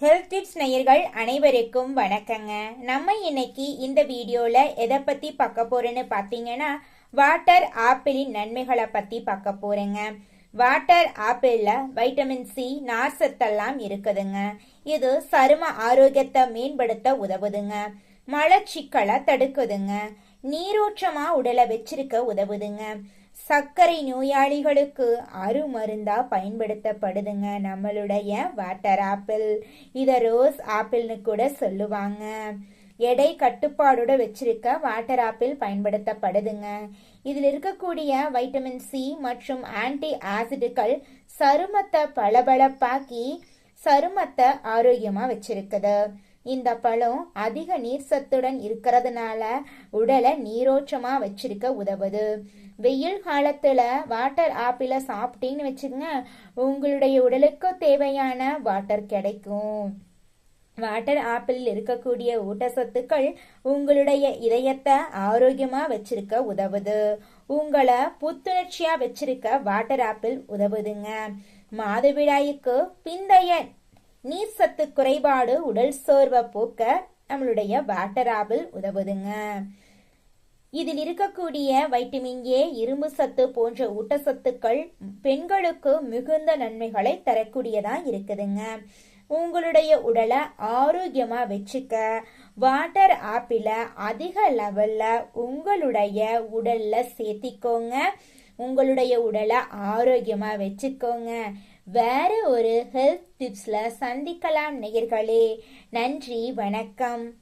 Health tips நேயர்கள் அனைவருக்கும் வணக்கங்க. நம்ம இன்னைக்கு இந்த வீடியோல எதை பத்தி பார்க்க போறோம்னு பார்த்தீங்கன்னா வாட்டர் ஆப்பிளின் நன்மைகளை பத்தி பார்க்க போறேங்க. வாட்டர் ஆப்பிள்ல வைட்டமின் சி நார்சத்தெல்லாம் இருக்குதுங்க. இது சரும ஆரோக்கியத்தை மேம்படுத்த உதவுதுங்க. மலச்சிக்கலை தடுக்குதுங்க. நீரோற்றமா உடலை வச்சிருக்க உதவுதுங்க. சர்க்கரை நோயாளிகளுக்கு அருமருந்தா பயன்படுத்தப்படுதுங்க. நம்மளுடைய வாட்டர் ஆப்பிள் இதை ரோஸ் ஆப்பிள்னு கூட சொல்லுவாங்க. எடை கட்டுப்பாடோட வச்சிருக்க வாட்டர் ஆப்பிள் பயன்படுத்தப்படுதுங்க. இதில் இருக்கக்கூடிய வைட்டமின் சி மற்றும் ஆன்டி ஆசிடுகள் சருமத்தை பளபளப்பாக்கி சருமத்தை ஆரோக்கியமா வச்சிருக்குது. இந்த பழம் அதிக நீர் சத்துடன் இருக்கிறதுனால உடலை நீரோற்றமாக வச்சிருக்க உதவுது. வெயில் காலத்துல வாட்டர் ஆப்பிளை சாப்பிட்டீங்கன்னு வச்சுக்கோங்க உங்களுடைய உடலுக்கு தேவையான வாட்டர் கிடைக்கும். வாட்டர் ஆப்பிள் இருக்கக்கூடிய ஊட்டச்சத்துக்கள் உங்களுடைய இதயத்தை ஆரோக்கியமா வச்சிருக்க உதவுது. உங்களை புத்துணர்ச்சியா வச்சிருக்க வாட்டர் ஆப்பிள் உதவுதுங்க. மாதவிடாய்க்கு பிந்தைய நீர் சத்து குறைபாடு உடல் சோர்வை போக்க நம்மளுடைய வாட்டர் ஆப்பிள் உதவுதுங்க. இதில் இருக்கக்கூடிய வைட்டமின் ஏ இரும்பு சத்து போன்ற ஊட்டச்சத்துக்கள் பெண்களுக்கு மிகுந்த நன்மைகளை தரக்கூடியதா இருக்குதுங்க. உங்களுடைய உடலை ஆரோக்கியமா வச்சுக்க வாட்டர் ஆப்பிள அதிக லெவல்ல உங்களுடைய உடல்ல சேர்த்திக்கோங்க. உங்களுடைய உடலை ஆரோக்கியமா வச்சுக்கோங்க. வேற ஒரு ஹெல்த் டிப்ஸ்ல சந்திக்கலாம் நேயர்களே. நன்றி வணக்கம்.